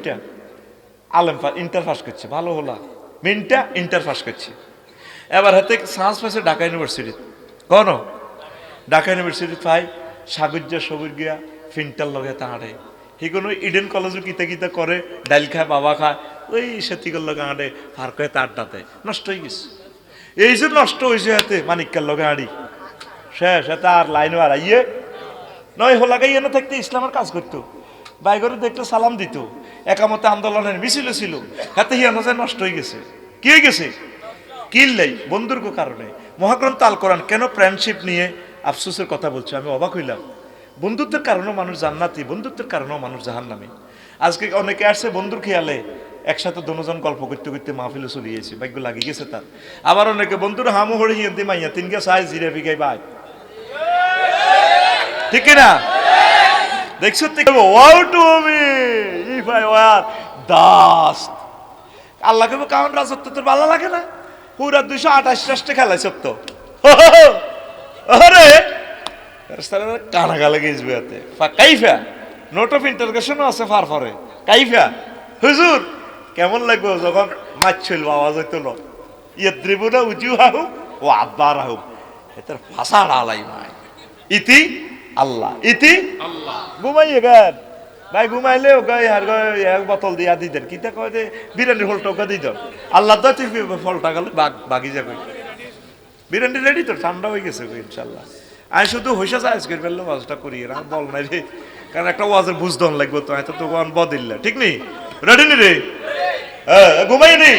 মিনটা। আলেম inter pass করছে, ভালো হলা। মিনটা ইন্টার পাস করছে। এবার হাতে সাহস পাইছে ঢাকা ইউনিভার্সিটি। কোন ঢাকা ইউনিভার্সিটি পাই সাগর্য, সবুর গিয়া ফিনটার লগে তাহারে সি কোনো ইডেন কলেজও কিতা কিতা করে, ডাইল খায়, বাবা খায়, ওই সেতিকর লগে আঁটে ফার করে তার ডাতে নষ্ট হয়ে গেছে। এই যে নষ্ট হয়েছে হাতে মানিকার লগে আড়ি শেষ হাতে আর লাইনও আর আইয়ে নয় হোলাগাই এনে থাকতে ইসলামের কাজ করতো। বাইগরে দেখলে সালাম দিত। একামতে আন্দোলনের মিছিল ছিল, হাতে হিয়ানো যে নষ্ট হয়ে গেছে। কি হয়ে গেছে? কিল্লাই বন্ধুর কারণে। মহাগ্রন্থ আল কোরআন কেন ফ্রেন্ডশিপ নিয়ে আফসোসের কথা বলছো? আমি অবাক হইলাম। বন্ধুত্বের কারণেও মানুষ জান্নাতি, বন্ধুত্বের কারণেও মানুষ জাহান্নামি। আজকে অনেকে আসছে বন্ধুর খেয়ালে, একসাথে দুজন গল্প করতে করতে মাহফিলে চলে গিয়েছে, ভাগ্য লাগিয়ে গেছে তার। আবার অনেকে, বন্ধুর হামু হরে হিয়ন্তি মাইয়া তিনকে সাইজ জিরে বিঘাই বাই। ঠিক না? দেখছ wow to me if I were দাস্ত আল্লাহকে কারণ রাজত্ব তোর ভালো লাগে না? পুরা দুইশো আঠাশ রাষ্ট্রে খেলায় সত্য। আরে! কানা গালে গেছবে এতে কাইফা। নোট অফ ইন্টারগেশনও আছে ফার ফারে। কাইফা। হুজুর, কেমন লাগবে যখন মাছ ছিল আওয়াজ হইতো ইয়ে ত্রিপুরা উঁচু হাহু ও আব্বার হাহু এটার ভাষা আলাই মাই। ইতি আল্লাহ। ইতি? আল্লাহ। ঘুমাইয়ে গান ভাই ঘুমাইলে ওকে আর এক বোতল দিয়া দি দেন। কিতা কয় যে বিরিয়ানির ফলটা ওকে দি দেন। আল্লাহ তো তুই ফলটা গেলে বাগ বাগি যাবে। বিরিয়ানি রেডি তো ঠান্ডা হয়ে গেছে ইনশাল্লাহ আমি শুধু হইসা চাইজ করে ফেলল ওয়াজটা করি এরা বল নাই রে। কারণ একটা ওয়াজের বুঝ দন লাগবে তো এত তো ওয়ান বদিল্লা। ঠিক নেই রেডি নি রে? হ্যাঁ ঘুমাই নি?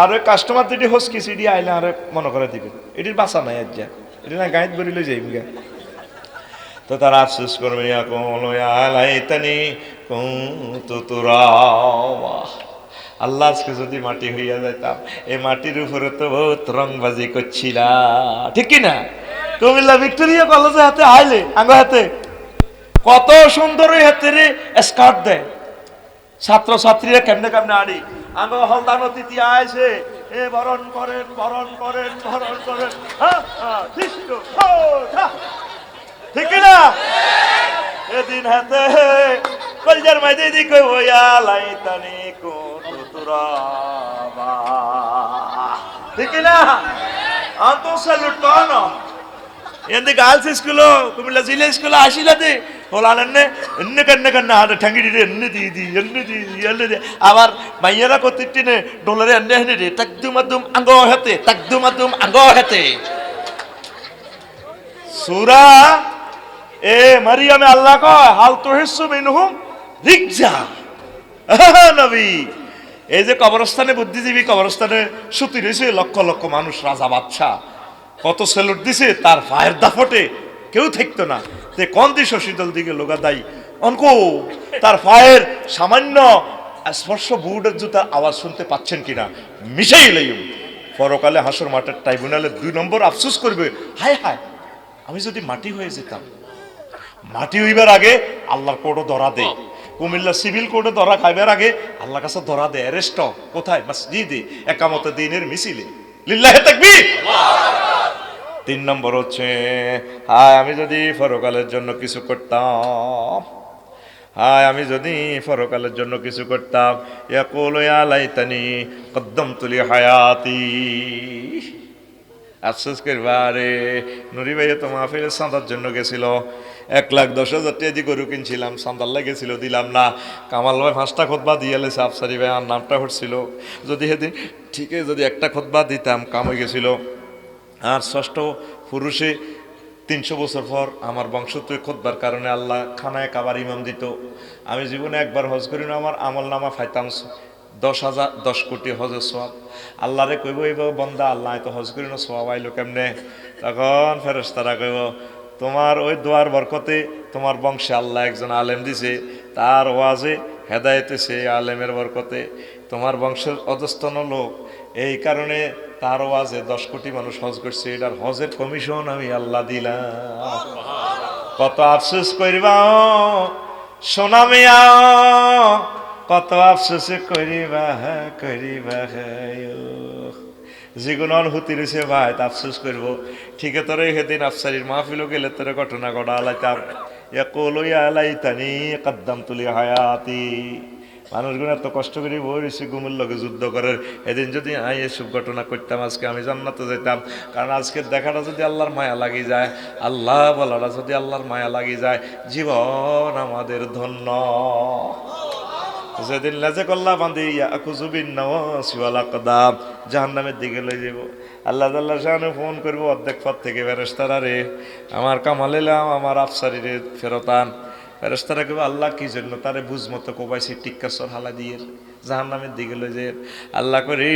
আর ওই কাস্টমার যদি হসকি সিডি আইলে আর মনে করে দিবে। এটির বাসা নাই আজ যা এটি না গাইড বরিলে যাইম গা। তো তারা আফসোস করবে ইয়া লাইতানি কুনতু তুরাবা আল্লাহ আজকে যদি মাটি হইয়া যাইতাম এই মাটির উপরে তো বহুত রংবাজি করছিলা। ঠিক কি না কুমিল্লা ভিক্টোরিয়া কলেজে হাতে আইলে, আঙ্গ হাতে। কত সুন্দর হাতে রে স্কার্ট দেয়। ছাত্র ছাত্রীরা কেমনে কেমনে আড়ি। আঙ্গ হলদা নদীতে আইছে, এ বরণ করেন বরণ করেন বরণ করেন। হ্যাঁ হ্যাঁ ঠিক তো, হো, হ্যাঁ। ঠিক কি না এদিন হাতে কলজার মাঝে দি কই ওয়া লাইতানি কোন তুরাবা ঠিক কি না আতো স্যালুট কোন എന്ത് ഗേൾസ് സ്കൂളോ കുമില്ല ജില്ല സ്കൂളോ ആശില്ലത് ഹോളാണെന്നെ എന്നെ കണ്ണെ കണ്ണെ ആടെ ഠങ്കിടിട്ട് എന്നെ തീതി എന്നെ തീതി എന്നെ തീതി আবার মাইয়ারা কতিটিনে ডলারে এনে হেনে রে তাকদুমাদুম আঙ্গো হেতে এ মারিয়ামে আল্লাহ কয়, হাল তুহিসু মিনহুম রিকজা নবী। এই যে কবরস্থানে বুদ্ধিজীবী, কবরস্থানে সুতি রয়েছে লক্ষ লক্ষ মানুষ, রাজা বাদশাহ। কত সেলুট দিছে, তার ফায়ের দাফটে কেউ থাকতো না। তে কোন দিশ শীতল দিকে লোকা দায়ী? অনকো, তার ফায়ের সামান্য স্পর্শ বুটের জুতার আওয়াজ শুনতে পাচ্ছেন কিনা? মিশাই লইম। পরকালে হাসর মাঠের ট্রাইব্যুনালে দুই নম্বর আফসোস করবে। হায় হায়, আমি যদি মাটি হয়ে যেতাম মাটি হইবার আগে আল্লাহর কোর্টও ধরা দে কুমিল্লা সিভিল কোর্টে ধরা খাইবার আগে আল্লাহ কাছে ধরা দে অ্যারেস্ট কোথায়? মসজিদে। একামত দিনের মিছিলে। লিল্লাহে তাকবীর! তিন নম্বর হচ্ছে, হায়, আমি যদি পরকালের জন্য কিছু করতাম, হায়, আমি যদি পরকালের জন্য কিছু করতাম, ইয়াকুল ইয়া লাইতানি কদ্দম তুলি হায়াতি। আফসোস করবা রে নুরি ভাইয়া তো মাহফিলের সাঁতার জন্য গেছিল। এক লাখ দশ হাজার টাকা দিয়ে গরু কিনছিলাম চাঁদার লাগেছিল দিলাম না। কামাল ভাই পাঁচটা খোদবা দিয়ে লেছে আফসারি ভাই, আর নামটা হচ্ছিল, যদি সেদিন ঠিকই যদি একটা খোদবা দিতাম, কাম হয়ে গেছিল। আর ষষ্ঠ পুরুষে তিনশো বছর পর আমার বংশ খোদবার কারণে আল্লাহ খানায় কাবার ইমাম দিত। আমি জীবনে একবার হজ করি না আমার আমল নামা ফাইতাম দশ হাজার, দশ কোটি হজের সোয়াব আল্লাহরে কইব এইব বন্দা, আল্লাহ তো হজ করি না সোয়াব আইলো কেমনে? তখন ফেরস তারা কইব তোমার ওই দোয়ার বরকতে তোমার বংশে আল্লাহ একজন আলেম দিছে, তার ওয়াজে হেদায়েতে সে আলেমের বরকতে তোমার বংশের অধস্তন লোক। এই কারণে তার ওয়াজে দশ কোটি মানুষ হজ করছে, এটার হজের কমিশন আমি আল্লাহ দিলাম। কত আফসোস করিবা, সোনা মিয়া, কত আফসোস করিবা করিবা যিকোনো অনুভূতি রয়েছে ভাই, তা আফসোস করব ঠিক তোরে সেদিন আফসারির মাহফিলও গেলে তোর ঘটনা ঘটা আলাইতাম ইয়া লাইতানি কদ্দাম তুলি হায়াতি। মানুষগুলো এত কষ্ট করে বই রয়েছে গুমুর লগে যুদ্ধ করার এদিন যদি আই এসব ঘটনা করতাম আজকে আমি জান্নাতে যেতাম কারণ আজকে দেখাটা যদি আল্লাহর মায়া লাগি যায়, আল্লাহ বলাটা যদি আল্লাহর মায়া লাগি যায় জীবন আমাদের ধন্য। যেদিন লেজে কল্লা বান্ধি কুজুবিন নাওয়ালা কদাম জাহান্নামের দিকে লই যাব আল্লাহ তাল্লাহ শাহানে ফোন করব, অর্ধেক পথ থেকে ফেরেস্তারা রে, আমার কামাল এলাম আমার আফসারি রে ফেরতান। ফেরেস্তারা কেবো আল্লাহ কি জন্য তারে বুঝ মতো কোবাইছি টিক্কাসর হালা দিয়ে? জাহান্নামের দিকে লই যে আল্লাহ করে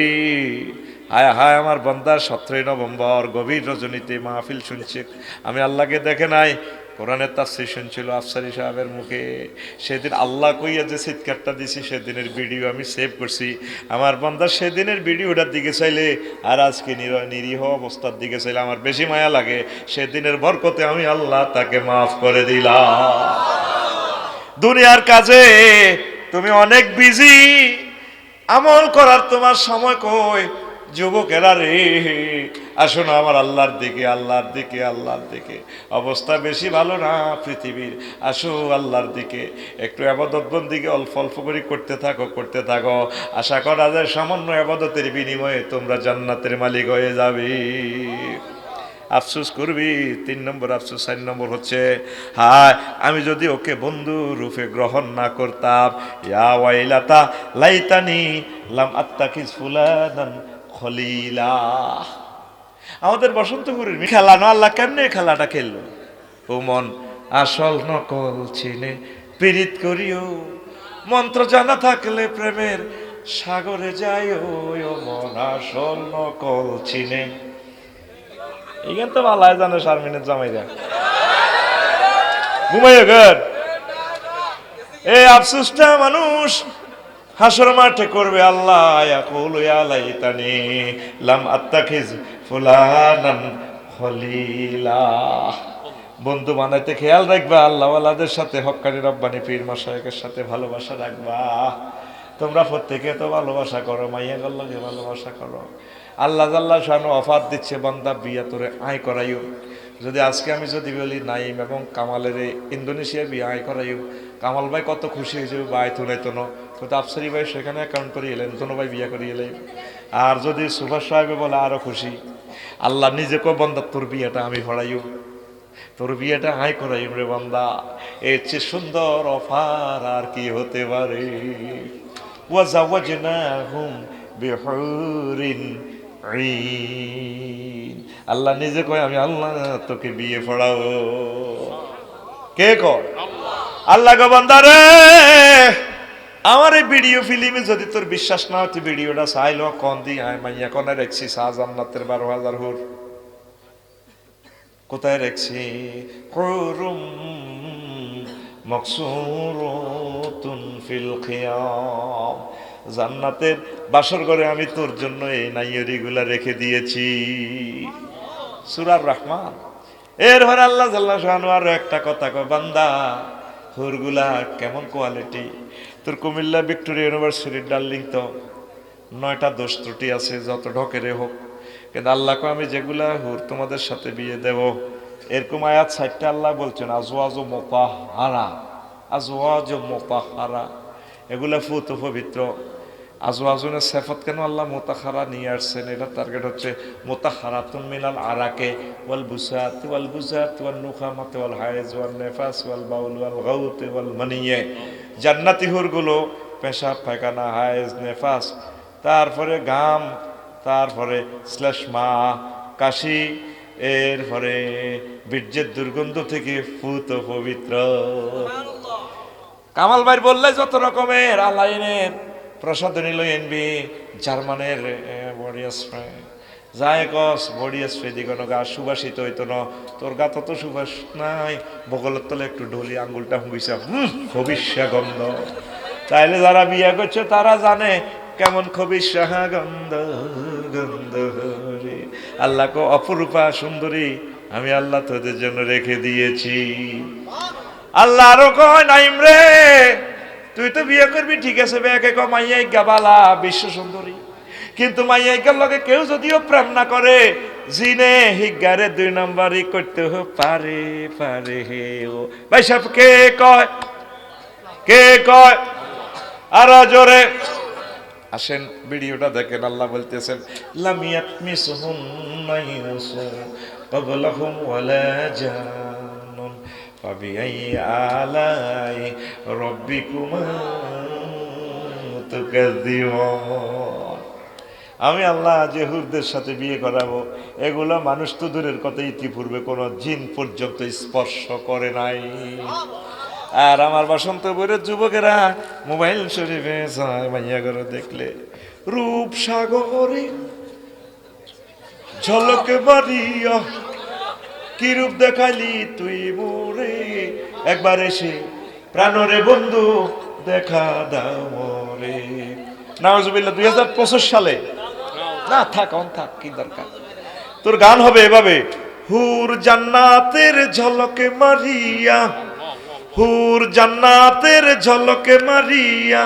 হায় হায়, আমার বন্দার সতেরোই নভেম্বর, গভীর রজনীতে মাহফিল শুনছে। আমি আল্লাহকে দেখে নাই কোরআনের তাফসির ছিল আফসারি সাহেবের মুখে। সেদিন আল্লাহ কইয়া যে চিৎকারটা দিছি, সেদিনের ভিডিও আমি সেভ করছি। আমার বন্ধা সেদিনের ভিডিওটার দিকে চাইলে আর আজকে নির- নিরীহ অবস্থার দিকে চাইলে আমার বেশি মায়া লাগে। সেদিনের বরকতে আমি আল্লাহ তাকে মাফ করে দিলাম। দুনিয়ার কাজে তুমি অনেক বিজি আমল করার তোমার সময় কই? যুবকেরা রে আসো না আমার আল্লাহর দিকে আল্লাহর দিকে আল্লাহর দিকে। অবস্থা বেশি ভালো না পৃথিবীর। আসো আল্লাহর দিকে। একটু আবাদত দিকে অল্প অল্প করে করতে থাকো করতে থাকো। আশা করা যায় সামান্য আবাদতের বিনিময়ে তোমরা জান্নাতের মালিক হয়ে যাবে। আফসোস করবি, তিন নম্বর আফসোস, চার নম্বর হচ্ছে, হায়, আমি যদি ওকে বন্ধু রূপে গ্রহণ না করতাম, ইয়া ওয়াইলাতা লাইতানি লাম আত্তাকিস ফুলানান। খলিলা। আমাদের বসন্তপুরের খেলা না, আল্লাহ কেমনে খেলাটা খেললো? ও মন আসল নকল চিনে, পীড়িত করিও। মন্ত্র জানা থাকলে প্রেমের সাগরে যায় ও মন আসল নকল চিনে। এখান তো ভালো জানে শারমিনের জামাইরা ঘুমাইও ঘর। এই আফসোসটা মানুষ হাসর মাঠে করবে আল্লাহ লাইতানি লাম আত্তাখিজ ফুলানান খলিলা। বন্ধু বানাইতে খেয়াল রাখবা, আল্লাহওয়ালাদের সাথে হক্কানি রব্বানি পীর মশাইকের সাথে ভালোবাসা রাখবা। তোমরা প্রত্যেকে তো ভালোবাসা করো, মাইয়া গল্লকে ভালোবাসা করো। আল্লাহ জাল্লাহ শাহানু অফার দিচ্ছে, বান্দা বিয়া তোরে আয় করাইও। যদি আজকে আমি যদি বলি নাইম এবং কামালের ইন্দোনেশিয়া বিয়ে আয় করাইও কামাল ভাই কত খুশি হয়েছে ভাই তুলে তোনো কিন্তু আফসারি ভাই সেখানে অ্যাকাউন্ট করে এলেন তোনো ভাই বিয়ে করে এলেন। আর যদি সুভাষ সাহেবে বলে আরও খুশি, আল্লাহ নিজে কো বন্দা, তোর বিয়েটা আমি ভরাইও তোর বিয়েটা হাই করাই রে বান্দা। এর চেয়ে সুন্দর অফার আর কি হতে পারে। ওয়াজাওয়াজনাহুম বিহুরিন ঈন। আল্লাহ নিজে কয়, আমি আল্লাহ তোকে বিয়ে পড়াবো কে কয়? আল্লাহ গো বান্দা আমার এই ভিডিও ফিল্মে যদি তোর বিশ্বাস না তুই ভিডিওটা চাইলো কন দি আয় মাইয়া, কনে রেখছি? শাহজান্নাতের বারো হাজার হুর। কোথায় রেখছি? হুরুম মকসুরতুন ফিল খিয়াম। জান্নাতের বাসর ঘরে আমি তোর জন্য এই নাইয়রিগুলা রেখে দিয়েছি। সুরার রহমান। এর হর আল্লাহ জাল্লাহ আরও একটা কথা কয়, বান্দা হুরগুলা কেমন কোয়ালিটি তোর কুমিল্লা ভিক্টোরিয়া ইউনিভার্সিটির ডার্লিং তো নয়টা দোষ ত্রুটি আছে, যত ঢকেরে হোক। কিন্তু আল্লাহকে আমি যেগুলা হুর তোমাদের সাথে বিয়ে দেব, এরকম আয়াত সাইডটা আল্লাহ বলছেন, আজওয়াজ আজো আজওয়াজ মোপাহারা এগুলা ফুত পবিত্র। আজওয়াজনের সেফত কেন আল্লাহ মোতাহারা নিয়ে আসছেন? এটা টার্গেট হচ্ছে মোতাহারাতুন মিনাল আরাকে ওয়াল বুসাত ওয়াল বুসাত ওয়াল নুখামাত ওয়াল হায়েজ ওয়াল নেফাস ওয়াল বাউল ওয়াল গাউত ওয়াল মানিয়ে। জান্নাতি হুরগুলো পেশাব পায়খানা হায়েজ নেফাস তারপরে গাম তারপরে শ্লেষ্মা কাশি এরপরে বীর্যের দুর্গন্ধ থেকে ফুত পবিত্র। কামাল ভাই বললে যত রকমের আলাইনের প্রসাধনী লই এনবি জার্মানের বডি স্প্রে যায় কস বডি স্প্রে দিগনো গা সুবাসিত হইতো ন। তোর গা তত সুবাস নাই, বগলের তলে একটু ঢলি আঙ্গুলটা হুঁগিছে হুম, খবিষ্যা গন্ধ। তাইলে যারা বিয়ে করছে, তারা জানে কেমন খবিষ্যা। গন্ধ গন্ধ রে আল্লাহ কো অপরূপা সুন্দরী, আমি আল্লাহ তোদের জন্য রেখে দিয়েছি। আল্লাহ আরও কয়, নাইম রে তুই তো বিয়ে করবি, ঠিক আছে বেয়াকে ক বিশ্ব সুন্দরী। কিন্তু মাইয়াইকার লগে কেউ যদিও প্রেম না করে, জিনে হিগারে দুই নম্বরই করতে পারে পারে হে ও। ভাই সাহেব, কে কয়? কে কয়? আর জোরে। আসেন, ভিডিওটা দেখেন, আল্লাহ বলতেছেন, লামিয়াত মিসহুন্না ইনসু ক্বাবলাহুম ওয়ালা জানুন ফাবিআই আলাই রাব্বিকুমা তুকাযযিবুন আমি আল্লাহ জেহুরদের সাথে বিয়ে করাবো। এগুলো মানুষ তো দূরের কথা, ইতিপূর্বে কোনো জিন পর্যন্ত স্পর্শ করে নাই। আর আমার বসন্ত বইয়ের যুবকেরা মোবাইল শরীফে মাইয়া করে দেখলে রূপ সাগরে ঝলকে বাড়িয়া কি রূপ দেখালি তুই মোরে? একবার এসে প্রাণরে বন্ধু দেখা দাও মোরে। নাওজুবিল্লাহ দুই হাজার পঁচিশ সালে। না, থাক, অন থাক, কি দরকার। তোর গান হবে এভাবে, হুর জান্নাতের ঝলকে মারিয়া, হুর জান্নাতের ঝলকে মারিয়া,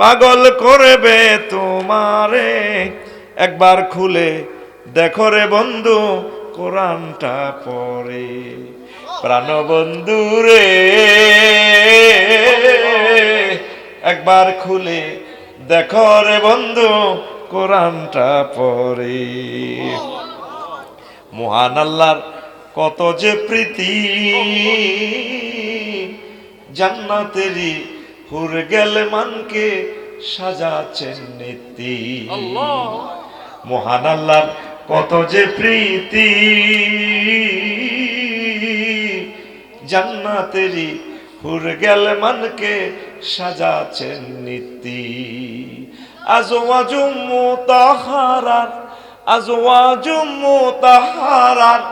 পাগল করবে তোমারে। একবার খুলে দেখো রে বন্ধু কোরআনটা পড়ে। প্রাণবন্ধু রে একবার খুলে দেখো রে বন্ধু কোরআনটা পড়ে। মহান আল্লাহর কত যে প্রীতি জান্নাতেরই হুর গেলে মানকে সাজাচ্ছেন নীতি মহান আল্লাহর কত যে প্রীতি। জান্নাতেরই হুর গেলে মানকে সাজাচ্ছেন নীতি আজওয়াজুম মুতাহারার আজওয়াজুম মুতাহারার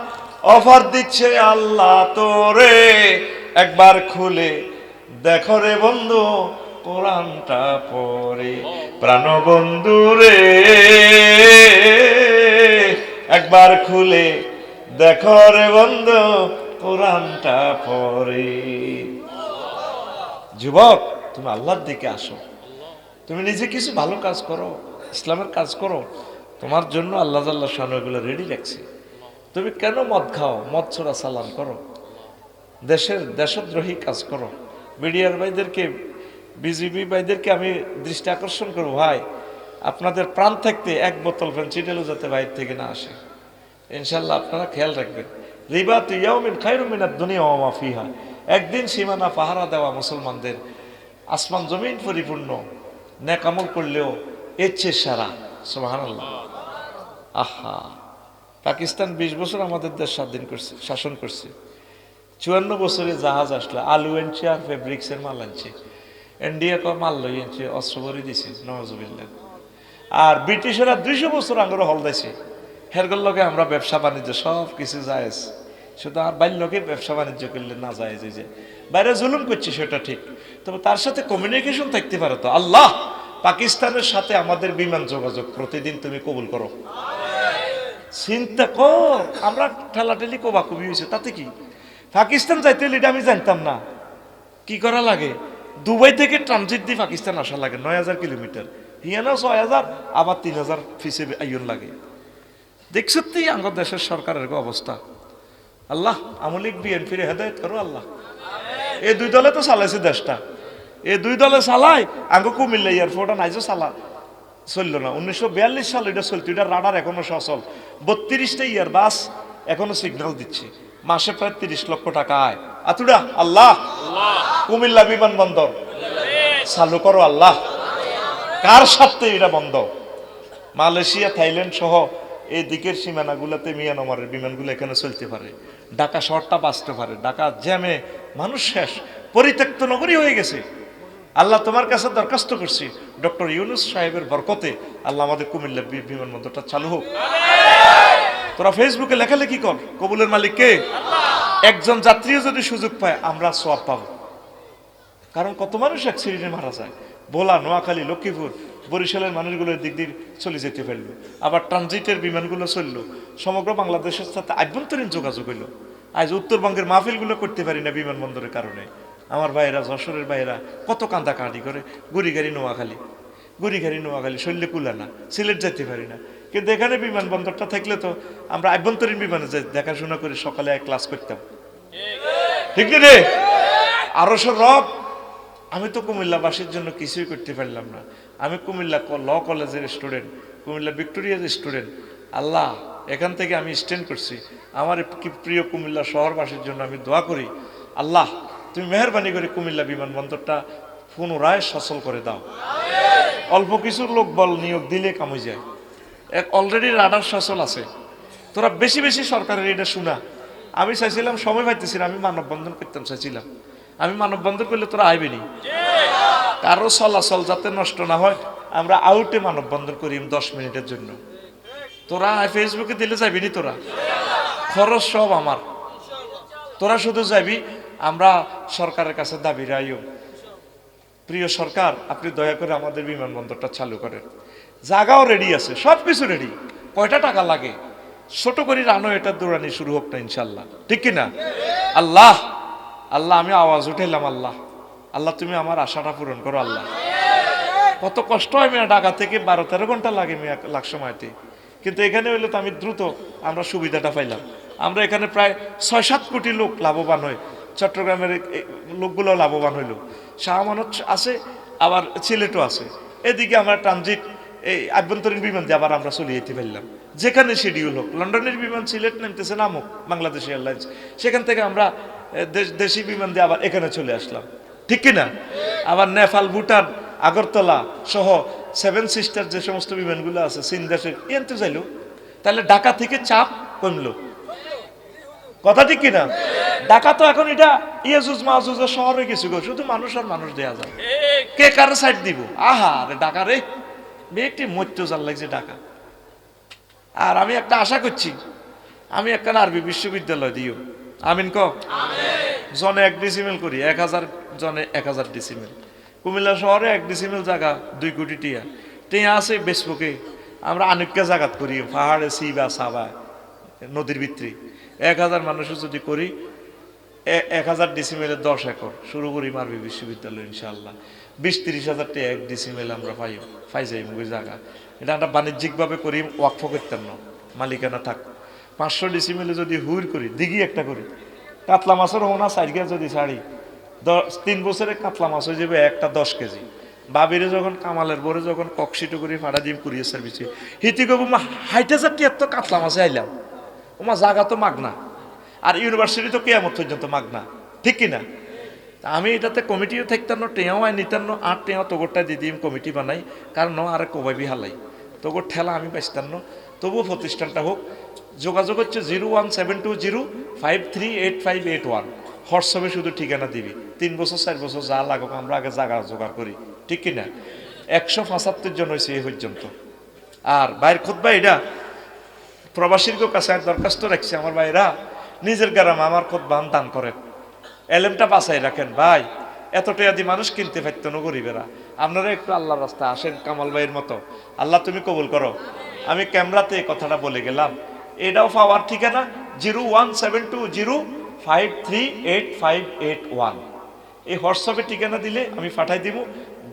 অফার দিচ্ছে আল্লাহ তোরে। একবার খুলে দেখো রে বন্ধু, কোরআনটা পড়ে, প্রাণবন্ধু রে। একবার খুলে দেখো রে বন্ধু, কোরআনটা পরে যুবক, তুমি আল্লাহর দিকে আসো। তুমি নিজে কিছু ভালো কাজ করো, ইসলামের কাজ করো। তোমার জন্য আল্লাহ শানু এগুলো রেডি রাখছে। তুমি কেন মদ খাও? মদ ছোড়া সালাম করো। দেশের দেশদ্রোহী কাজ করো। মিডিয়ার ভাইদেরকে, বিজিবি ভাইদেরকে আমি দৃষ্টি আকর্ষণ করব। ভাই আপনাদের প্রাণ থাকতে এক বোতল ফেন্সিডেলও যাতে বাইর থেকে না আসে। ইনশাল্লাহ আপনারা খেয়াল রাখবেন। রিবা তুই ইয়াউমিন খায়রুমিনাদ দুনিয়া ওয়া মা ফিহা। একদিন সীমানা পাহারা দেওয়া মুসলমানদের আসমান জমিন পরিপূর্ণ, নেকামল করলেও এর চেয়ে সারা। সুবহানাল্লাহ। আহা, পাকিস্তান বিশ বছর আমাদের দেশ স্বাধীন করছে, শাসন করছে। চুয়ান্ন বছরে জাহাজ আসলো, আলু আনছে আর ফেব্রিক্সের মাল আনছে। ইন্ডিয়া মাল লই আনছে অস্ত্র ভরে দিছে, নওয়াজুবিল্লাহ। আর ব্রিটিশেরা দুইশো বছর আঙ্গুর হল দিছে। হেরগর লগে আমরা ব্যবসা বাণিজ্য, সব কিছু জায়েজ শুধু আর লোকে ব্যবসা বাণিজ্য করলে না যায় যে বাইরে জুলুম করছে, সেটা ঠিক। তবে তার সাথে কমিউনিকেশন থাকতে পারে তো। আল্লাহ পাকিস্তানের সাথে আমাদের বিমান যোগাযোগ প্রতিদিন তুমি কবুল করো। চিন্তা কর, আমরা ঠেলাঠেলি কোবাকুবি হয়েছে, তাতে কি? পাকিস্তান যাইতে হলে আমি জানতাম না। কি করা লাগে? দুবাই থেকে ট্রানজিট দিয়ে পাকিস্তান আসা লাগে, নয় হাজার কিলোমিটার। হিয়ানা ছয় হাজার, আবার তিন হাজার ফিসে আইন লাগে। দেখছ তুই আমার দেশের সরকারের অবস্থা? আল্লাহ, আমলিক বিএনপির হেদায়ত করো আল্লাহ। এই দুই দলে তো চালাইছে দেশটা। এই দুই দলে চালাই, আঙ্গ কুমিল্লা এয়ারপোর্ট নাইজো চালা। চলল না। উনিশশো বিয়াল্লিশ সাল এটা চলতো এটা রাডার এখনও সচল। বত্রিশটা ইয়ার বাস এখনও সিগন্যাল দিচ্ছে। মাসে প্রায় তিরিশ লক্ষ টাকা আয়। আতুডা আল্লাহ। কুমিল্লা বিমানবন্দর। চালু করো আল্লাহ। কার স্বার্থে এটা বন্ধ? মালয়েশিয়া, থাইল্যান্ড সহ এই দিকের সীমানাগুলোতে মিয়ানমারের বিমানগুলো এখানে চলতে পারে। ঢাকা শহরটা বাঁচতে পারে। ঢাকা জ্যামে মানুষ শেষ। পরিত্যক্ত নগরী হয়ে গেছে। আল্লাহ তোমার কাছে দরখাস্ত করছি। ডক্টর ইউনুস সাহেবের বরকতে আল্লাহ আমাদের কুমিল্লা বিমানবন্দরটা চালু হোক। তোরা ফেসবুকে লেখালেখি কর। কবুলের মালিক কে? একজন যাত্রীও যদি সুযোগ পায়, আমরা সব পাবো। কারণ কত মানুষ অ্যাক্সিডেন্টে মারা যায়। ভোলা, নোয়াখালী, লক্ষ্মীপুর, বরিশালের মানুষগুলো দিক দিয়ে চলে যেতে পারল। আবার ট্রানজিটের বিমানগুলো চলল। সমগ্র বাংলাদেশের সাথে আভ্যন্তরীণ যোগাযোগ হইল। আজ উত্তরবঙ্গের মাহফিলগুলো করতে পারি না বিমানবন্দরের কারণে। আমার ভাইয়েরা, যশোরের ভাইয়েরা কত কান্দা কাঁদি করে, গুড়িগাড়ি, নোয়াখালী। গুড়িগাড়ি, নোয়াখালী, শৈল্যে কুলা না সিলেট যেতে পারি না। কিন্তু এখানে বিমানবন্দরটা থাকলে তো আমরা আভ্যন্তরীণ বিমানে যাই দেখাশোনা করে সকালে এক ক্লাস করতাম। ঠিক রে আরও সব রব আমি তো কুমিল্লাবাসীর জন্য কিছুই করতে পারলাম না। আমি কুমিল্লা ল কলেজের স্টুডেন্ট কুমিল্লা ভিক্টোরিয়ার স্টুডেন্ট আল্লাহ, এখান থেকে আমি স্ট্যান্ড করছি। আমার প্রিয় কুমিল্লা শহরবাসীর জন্য আমি দোয়া করি। আল্লাহ, তুমি মেহরবানি করে কুমিল্লা বিমানবন্দরটা পুনরায় সচল করে দাও। অল্প কিছু লোক বল নিয়োগ দিলে কামে যায়। এক অলরেডি রাডার সচল আছে। তোরা বেশি বেশি সরকারের এটা শোনা। আমি চাইছিলাম, সময় পাইতেছি আমি মানববন্ধন করতাম, চাইছিলাম। আমি মানববন্ধন করলে তোরা আইবেনি কারও চলাচল যাতে নষ্ট না হয়, আমরা আউটে মানববন্ধন করি দশ মিনিটের জন্য। তোরা ফেসবুকে দিলে যাবি নি তোরা? খরচ সব আমার। তোরা শুধু যাবি আমরা সরকারের কাছে দাবি রাইও। প্রিয় সরকার, আপনি দয়া করে আমাদের বিমানবন্দরটা চালু করেন। জায়গাও রেডি আছে সব কিছু রেডি কয়টা টাকা লাগে? ছোট করে রানো এটা দৌড়ানি শুরু হোক না ইনশাল্লাহ। ঠিক কি না আল্লাহ! আল্লাহ, আমি আওয়াজ উঠাইলাম, আল্লাহ। আল্লাহ, তুমি আমার আশাটা পূরণ করো, আল্লাহ। কত কষ্ট হয় মেয়া, ঢাকা থেকে বারো তেরো ঘণ্টা লাগে লাখ সময়তে। কিন্তু এখানে হইলে তো আমি দ্রুত আমরা সুবিধাটা পাইলাম। আমরা এখানে প্রায় ছয় সাত কোটি লোক লাভবান হই। চট্টগ্রামের লোকগুলো লাভবান হইল। শাহমানত আছে, আবার সিলেটও আছে। এদিকে আমরা ট্রানজিট, এই আভ্যন্তরীণ বিমান দিয়ে আবার আমরা চলে যেতে পারলাম। যেখানে শিডিউল হোক, লন্ডনের বিমান সিলেট নামতেছে নামক, বাংলাদেশ এয়ারলাইন্স। সেখান থেকে আমরা দেশ- দেশি বিমান দিয়ে আবার এখানে চলে আসলাম। ঠিক কি না আবার নেপাল, ভুটান, আগরতলা সহ সেভেন সিস্টার যে সমস্ত বিমানগুলো আছে, চীন দেশের এনতে যাইলো। তাহলে ঢাকা থেকে চাপ কমলো। কথা ঠিক কিনা? ঢাকা তো এখন এটা ইয়াজুজ মাহুজের শহর গেছে গো, শুধু মানুষ আর মানুষ দেয়া যায়। কে কার সাইড দিব? আহা রে ঢাকা রে। একটি মধ্য জাল লাগছে ঢাকা। আর আমি একটা আশা করছি, আমি একটা আরবি বিশ্ববিদ্যালয় দিও। আমিন ক জনে এক ডিসিমেল করি, এক হাজার জনে এক হাজার ডিসিমেল কুমিল্লা শহরে এক ডিসিমেল জায়গা, দুই কোটি টিয়া। টিয়া আছে বেসবুকে, আমরা অনেককে জায়গাত করি, পাহাড়ে সিবা সাবা, নদীর ভিতরে এক হাজার মানুষের যদি করি এক হাজার ডিসিমেলের দশ একর। শুরু করি মারবি বিশ্ববিদ্যালয় ইনশাল্লাহ বিশ তিরিশ হাজার টাকা এক ডিসিমেল আমরা পাই পাই যাই মুগের জায়গা। এটা আমরা বাণিজ্যিকভাবে করি, ওয়াকফ করতাম না, মালিকানা থাক। পাঁচশো ডিসিমেলে যদি হুর করি, দিঘি একটা করি কাতলা মাছের হোনা সাইডকে যদি ছাড়ি। তিন বছরে কাতলা মাছ হয়ে যাবে একটা দশ কেজি। বাবিরে যখন, কামালের বরে যখন কক্সিটো করে ফাড়া দিম কুরিয়ার সার্ভিসে, হিতি কব মা হাইটে চারটি এত কাতলা মাছে আইলাম। ওমা জায়গা তো মাগনা। আর ইউনিভার্সিটি তো কেয়ামত পর্যন্ত মাগনা। ঠিক কিনা? আমি এটাতে কমিটিও থাকতাম না, টেঁয়াও আই নিতাম না, আর টেঁয়াও তোগরটা দিয়ে দিম, কমিটি বানাই। কারণ আর কবাবি হালাই। তোগর ঠেলা আমি পাইতাম না। তবুও প্রতিষ্ঠানটা হোক যোগাযোগ হচ্ছে zero one seven two zero five three eight five eight one. হোয়াটসঅ্যাপে শুধু ঠিকানা দিবি। তিন বছর, চার বছর যা লাগুক আমরা আগে জায়গা জোগাড় করি। ঠিক কিনা? একশো পঁচাত্তর জন হয়েছে এই পর্যন্ত। আর বাইর খুদ্া এটা প্রবাসীর কাছে আমি দরখাস্ত রাখছি। আমার ভাইরা, নিজের গ্রামে আমার খুদ্বান দান করেন। এলেমটা বাঁচাই রাখেন। ভাই, এত টেয়াদি মানুষ কিনতে পারতো না গরিবেরা। আপনারা একটু আল্লাহর রাস্তা আসেন কামাল ভাইয়ের মতো। আল্লাহ তুমি কবুল করো। আমি ক্যামেরাতে কথাটা বলে গেলাম। এটাও পাওয়ার ঠিকানা zero one seven two zero five three eight five eight one. এই হোয়াটসঅ্যাপে ঠিকানা দিলে আমি পাঠাই দিব,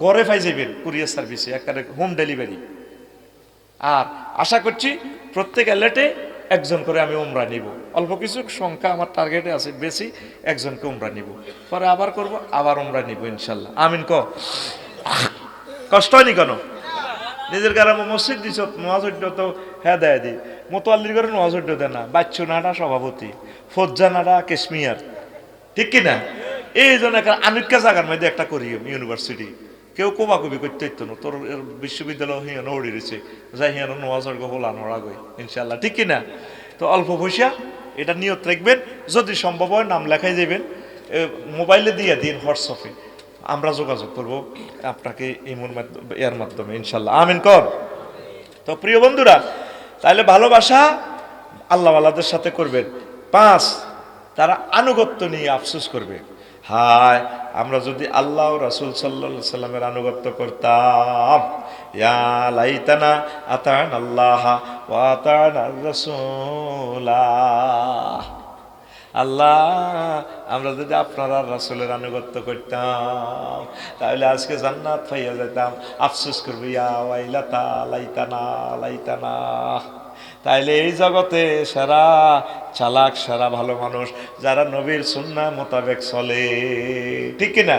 গড়ে পাই যাবেন কুরিয়ার সার্ভিসে একটা হোম ডেলিভারি। আর আশা করছি প্রত্যেক অ্যালেটে একজন করে আমি উমরা নিব। অল্প কিছু সংখ্যা আমার টার্গেটে আছে, বেশি একজনকে উমরা নিব। পরে আবার করব, আবার উমরা নিব ইনশাল্লাহ। আমিন ক কষ্ট হয়নি কেন? নিজের গ্রামে মসজিদ দিছ নোয়াজড্য তো হ্যাঁ দেয় দি। মোতোয়াল্লির করে নোয়াজড্য দেয় না বাচ্চু নাডা সভাপতি ফজ্জা নাডা কেশমিয়ার ঠিক কি না? এই জন্য একটা আনুকা জাগার মধ্যে একটা করি ইউনিভার্সিটি। কেউ কোবাকুবি করতে হইতো না। তোর বিশ্ববিদ্যালয় হিয়ানো ওড়ি রয়েছে যাই হিয়ানো নোয়াজর গো হোলা নড়া গই ইনশাল্লাহ ঠিক কি না? তো অল্প পয়সা, এটা নিয়ত রাখবেন। যদি সম্ভব হয়, নাম লেখাই যাবেন মোবাইলে দিয়ে দিন হোয়াটসঅ্যাপে। আমরা যোগাযোগ করব আপনাকে ইমোর মাধ্যমে এর মাধ্যমে ইনশাল্লাহ আমিন কর। তো প্রিয় বন্ধুরা তাহলে ভালোবাসা আল্লাহওয়ালাদের সাথে করবেন পাঁচ, তারা আনুগত্য নিয়ে আফসোস করবে। হায়, আমরা যদি আল্লাহ রাসুল সাল্লা সাল্লামের আনুগত্য করতাম। ইয়া লাইতানা আতান আল্লাহ আতান রাসূলা। আল্লাহ, আমরা যদি আপনার আর রাসুলের আনুগত্য করতাম, তাহলে আজকে জান্নাত পাইয়া যেতাম। আফসোস করব, ইয়া ওয়াইলাতা, লাইতানা লাইতানা। তাইলে এই জগতে সেরা চালাক, সেরা ভালো মানুষ যারা নবীর সুন্না মোতাবেক চলে। ঠিক কিনা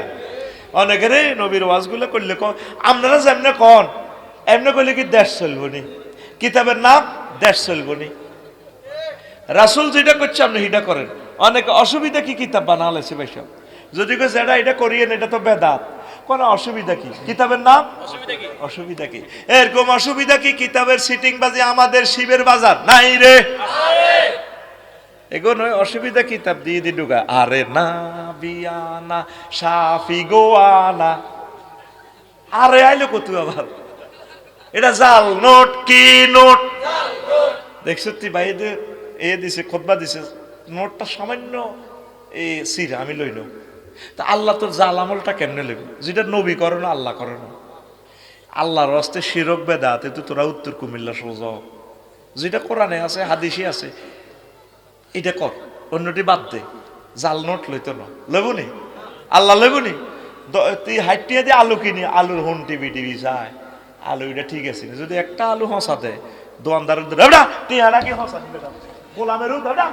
অনেকেরে নবীর ওয়াজগুলো করলে কন আপনারা যেমনে কন, এমনি করলে কি দেশ চলবো নি? কিতাবের নাম, দেশ চলবো নি? রাসুল যেটা করছে, আপনি সেটা করেন। অনেক অসুবিধা কি কিতাব বানালেছে ভাই সব? যদি কেউ এটা এটা করিয়েন এটা তো বেদাত। কোন অসুবিধা কি? কিতাবের নাম? অসুবিধা কি? এরকম অসুবিধা কি কিতাবের সিটিং বাজে আমাদের শিবের বাজার? নাই রে। এগো নয় অসুবিধা কিতাব দিয়ে দি ঢুকা আরে না বিয়ানা সাফি গোয়ানা। আরে আইলো কত আবার? এটা জাল নোট কি নোট? দেখছ তুই ভাইদের এ দিছে খোদবা দিছে। নোটটা সামান্য, এ, সির, আমি লইল তা আল্লাহ তোর জাল আমলটা কেমনে লইব? যেটা নবী করে না, আল্লাহ করে না। আল্লাহর হস্তে শিরক বেদাত তো তোরা উত্তর কুমিল্লা সোজা। যেটা কোরআনে আছে, হাদিসে আছে। এটা কর, অন্যটি বাদ দে। জাল নোট লইতো না। লেবুনি আল্লাহ লেবুনি তুই হাইটিয়ে দিয়ে আলু কিনি, আলুর হোম টিভি টিভি যায় আলু এটা ঠিক আছে যদি একটা আলু হসা দেয়, দোয়ানদারের তুই আর কি হসা গোলামেরও ধরা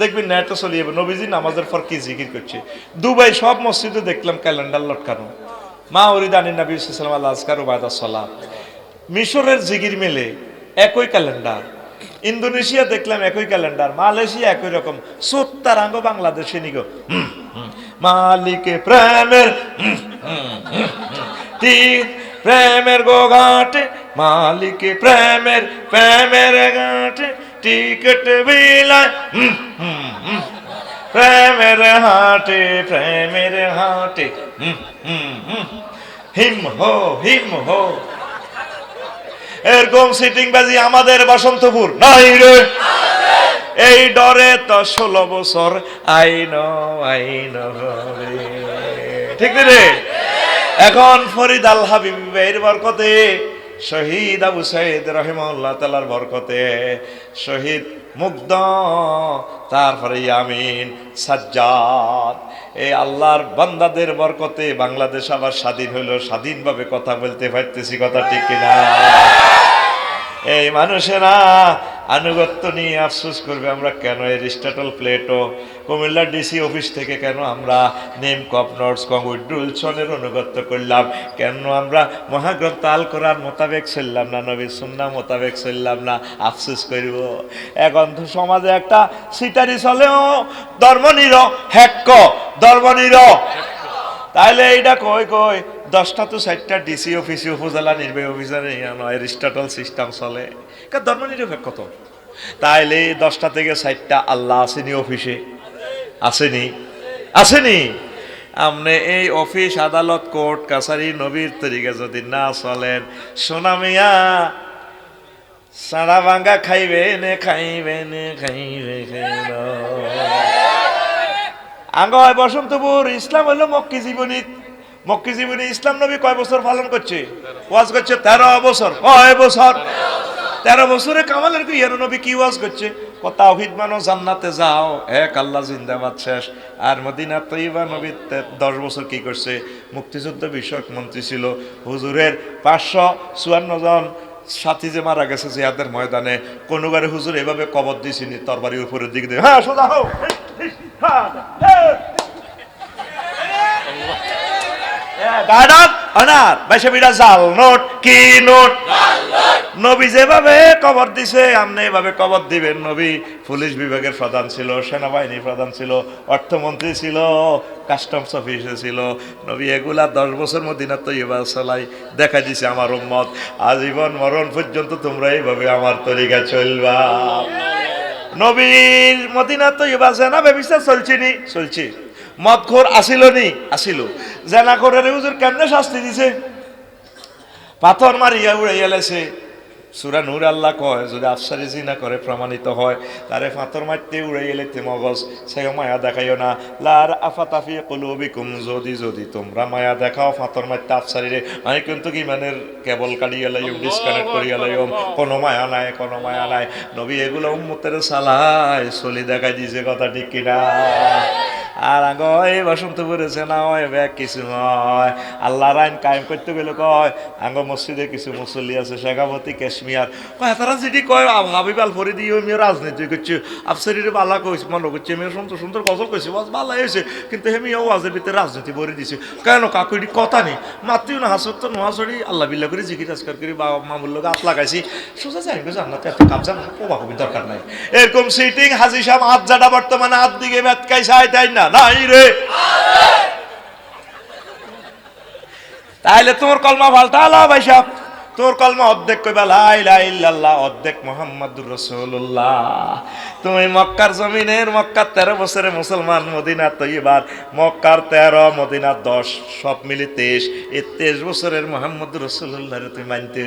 দেখবি নেটে চলে যাবে। নবীজি নামাজের পর কি জিকির করছে? দুবাই সব মসজিদে দেখলাম ক্যালেন্ডার লটকানো। মা উরিদানি নবী সাল্লাম আল আজকারু বাদা সালাত। মিশরের জিকির মেলে একই ক্যালেন্ডার। ইন্দোনেশিয়া দেখলাম একই ক্যালেন্ডার, মালয়েশিয়া একই রকম। সত্তরাঙ্গ বাংলাদেশে নিগো। মালিকে প্রেমের প্রেমের গো ঘাটে, মালিকে প্রেমের প্রেমের ঘাটে। টিকট বিলায় প্রেমের হাটে প্রেমের হাটে। হুম, হো হিম হো। এরকম সিটিং বাজি আমাদের বসন্তপুর। নাই রে। এই ডরে তো ষোলো বছর আইন আইন ঠিক রে? এখন ফরিদ আল হাবিবের বরকতে শহীদ আবু সাইদ রহিমউল্লাহ তালার বরকতে, শহীদ মুগ্ধ, তারপরে ইয়ামিন সাজ্জাদ। এই আল্লাহর বান্দাদের বরকতে বাংলাদেশ আবার স্বাধীন হইল, স্বাধীনভাবে কথা বলতে পারতেছি, কথা ঠিক কিনা? এই মানুষেরা আনুগত্য নিয়ে আফসোস করবে আমরা কেন? Aristotle, Plato, Comilla DC office থেকে কেন আমরা নেম কপ নটস কংউডুলসনের অনুগত্য করলাম? কেন আমরা মহাগ্রন্থ আল করার মোতাবেক চললাম না নবী সুন্না মোতাবেক চললাম না? আফসোস করব। এখন তো সমাজে একটা সিটারি চলেও ধর্মনির হ্যাক্ক ধর্মনির তাইলে এইটা কই কই? দশটা তো চারটা ডিসি অফিসে, উপজেলা নির্বাহী অফিসারে এরিস্টটল সিস্টেম চলে। কারণ ধর্ম নিরপেক্ষ তো। তাইলে দশটা থেকে চারটা আল্লাহ আসেনি অফিসে। আসেনি আসেনি আপনি এই অফিস আদালত, কোর্ট, কাছারি, নবীর তরিকা যদি না চলেন সোনামিয়া সাড়া ভাঙ্গা খাইবে নে খাইবে নে, খাইবে আঙ্গ হয় বসন্তপুর, ইসলাম হলো মক্কি জীবনী। মক্কি জীবনী ইসলাম নবী কয় বছর পালন করছে? ওয়াজ করছে তেরো বছর। কয় বছর? তেরো বছরে কামালের কি ইয়ার নবী কি ওয়াজ করছে? কথা অভিদ মানো, জান্নাতে যাও। এক আল্লাহ জিন্দাবাদ শেষ। আর মদিনা তৈবা নবী দশ বছর কি করছে? মুক্তিযুদ্ধ বিষয়ক মন্ত্রী ছিল। হুজুরের পাঁচশো চুয়ান্ন জন সাথী যে মারা গেছে জিয়াদের ময়দানে, কোনো বারে হুজুর এভাবে কবর দিয়েছিনি তরবারির উপরের দিক দিয়ে। হ্যাঁ সোজা হও। হ্যাঁ। অনার বাইশে বিড়া জাল নোট কি নোট? নবী যেভাবে কবর দিছে আপনি এভাবে কবর দিবেন নবী। পুলিশ বিভাগের প্রধান ছিল সেনাবাহিনীর প্রধান ছিল অর্থমন্ত্রী ছিল কাস্টমস অফিসে ছিল। নবী এগুলা দশ বছর মদিনা তো এবার চালাই দেখা দিছে আমার উম্মত। আজীবন মরণ পর্যন্ত তোমরা এইভাবে আমার তরিকা চলবা। নবীর মদিনা তো এবার জেনা ব্যবস্থা চলছে নি? চলছে। মদখোর আসিল নি? আসিল। জেনা করে হুজুর কেমনে শাস্তি দিছে? পাথর মারিয়া উড়াইয়া লেছে। সুরা নূর আল্লাহ কয় যদি আফসারি জিনা করে প্রমাণিত হয় তারে ফাতর মারতে উড়ে গেলে তে মগজ সে মায়া দেখাইও না। লার আফাতাফি কলুবিকুম যদি যদি তোমরা মায়া দেখাও ফাতর মারতে আফসারিরে আমি কিন্তু কি মানে কেবল কাটিয়ে লাইম ডিসকানেক্ট করিয়া লাইম কোনো মায়া নাই কোনো মায়া নাই। নবী এগুলো উম্মতের সালাই চলি দেখাই দিছে কথা ঠিক কিনা। আর আগ এই বসন্ত পড়েছে না হয় ব্যাগ কিছু হয় আল্লাহর আইন কায়েম করতে গেলে কয় আঙ্গ মসজিদে কিছু মুসল্লি আছে শেখাবতী কাশ্মীর কয়, তারা যেটি কয় হাবিবাল ফরি দিয়ে আমি রাজনীতি করছি আফসারিরে বালা কইছে মনে করছে আমি সুন্দর সুন্দর গজল কইছি বাস ভালো হয়েছে কিন্তু হেমি ওয়াজের ভিতরে রাজনীতি ভরে দিছে। কেন, কাকু এটি কথা নেই। মাতৃও না হাসত নোয়াশড়ি আল্লাহ বিল্লা করে জিকির আজকার করে বাবা মামুর লোক হাত লাগাইছি। সোজা যাই গো জান্নাতে এত কাবজা ও বাকুবি দরকার নাই। এরকম সিটিং হাজি সাহেব আজ্জাটা বর্তমানে হাত দিকে বেতকাই সাই তাই না, নাই রে তাইলে তোর কলমা পাল্টা আলা ভাই সাহেব তোর কলমা অর্ধেক কইবা লাই লাই ইল্লাল্লাহ অর্ধেক মোহাম্মদুর রাসূলুল্লাহ। তুমি মক্কার জমিনের মক্কার তেরো বছরে মুসলমান, মদিনা তৈবার মক্কার তেরো, মদিনা দশ, সব মিলে তেইশ। এই তেইশ বছরের মোহাম্মদুর রসুল্লাহ তুমি মানতে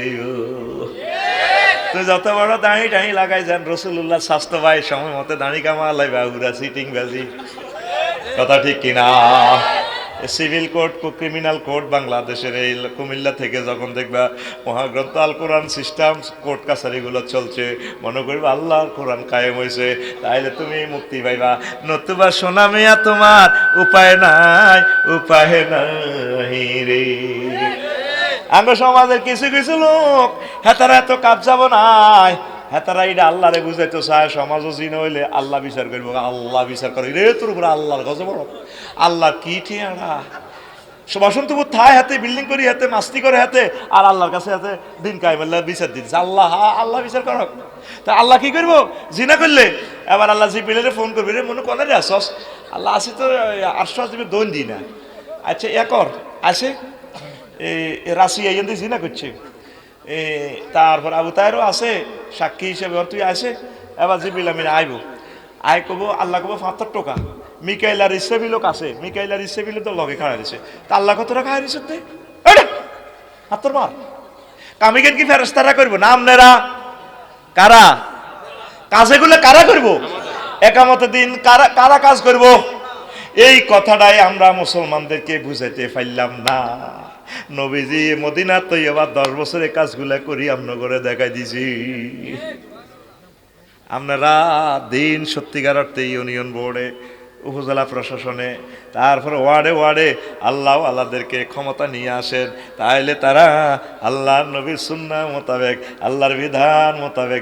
তুই যত বড় দাঁড়ি টাড়ি লাগাই যান রসুল্লাহ স্বাস্থ্য ভাই, সময় মতো দাঁড়ি কামা লাইবা উরা সিটিং বাজি। কথা ঠিক কিনা? সিভিল কোর্ট ক্রিমিনাল কোর্ট বাংলাদেশের এই কুমিল্লা থেকে যখন দেখবা মহাগ্রন্থ আল কোরআন সিস্টেম কোর্ট কাছারিগুলো চলছে, মনে করবে আল্লাহর কোরআন কায়েম হয়েছে। তাইলে তুমি মুক্তি পাইবা। নতুবা সোনা মেয়া তোমার উপায় নাই উপায় নাই রে। আঙ্গ সমাজের কিছু কিছু লোক হেতারা এত কাপ যাব নাই। হেতারা এটা আল্লাহরে বুঝাইতো চায় সমাজও চিন হইলে আল্লাহ বিচার করব, আল্লাহ বিচার করে রে তোর উপরে আল্লাহর গজব আল্লাহ কি ঠিয়ানা? বসন্তপুর থায় হাতে, বিল্ডিং করি হাতে, মাস্তি করে হাতে, আর আল্লাহর কাছে হাতে দিন কায়মাল্লাহ বিচার দিচ্ছে আল্লাহ, হা, আল্লাহ বিচার করক তা আল্লাহ কি করব? জিনা করলে। এবার আল্লাহ জিপিলে ফোন করবি, রে, মনে কনে রে আসস? আল্লাহ আসি তো আশ্বাস দিবে দোন দি না। আচ্ছা একর আছে এই রাশি এই জিনা করছে। এ তারপর আবু তাহেরও আছে, সাক্ষী হিসেবে তুই আসে এবার জিবিল আমি আইব। আয় কব, আল্লাহ কব পাঁচটার টোকা। মিকাইলার ইসেবি লোক আছে, মিকাইলার ইসেবি লোক তো লগে খাড়া দিছে। তা আল্লাহ কতটা খাড়া দিছে তুই হাতর মার। কামিকেন কি ফেরস্তারা করব? না আপনারা কারা? কাজেগুলো কারা করব? একামত দিন কারা কারা কাজ করব? এই কথাটাই আমরা মুসলমানদেরকে বুঝাইতে পারলাম না। নবীজি মদিনা তো এবার দশ বছরের কাজগুলা করি করে দেখাই দিছি। আপনারা দিন সত্যিকার অর্থে ইউনিয়ন বোর্ডে, উপজেলা প্রশাসনে, তারপর ওয়ার্ডে ওয়ার্ডে আল্লাহ আল্লাহদেরকে ক্ষমতা নিয়ে আসেন। তাহলে তারা আল্লাহর নবীর সুন্না মোতাবেক, আল্লাহর বিধান মোতাবেক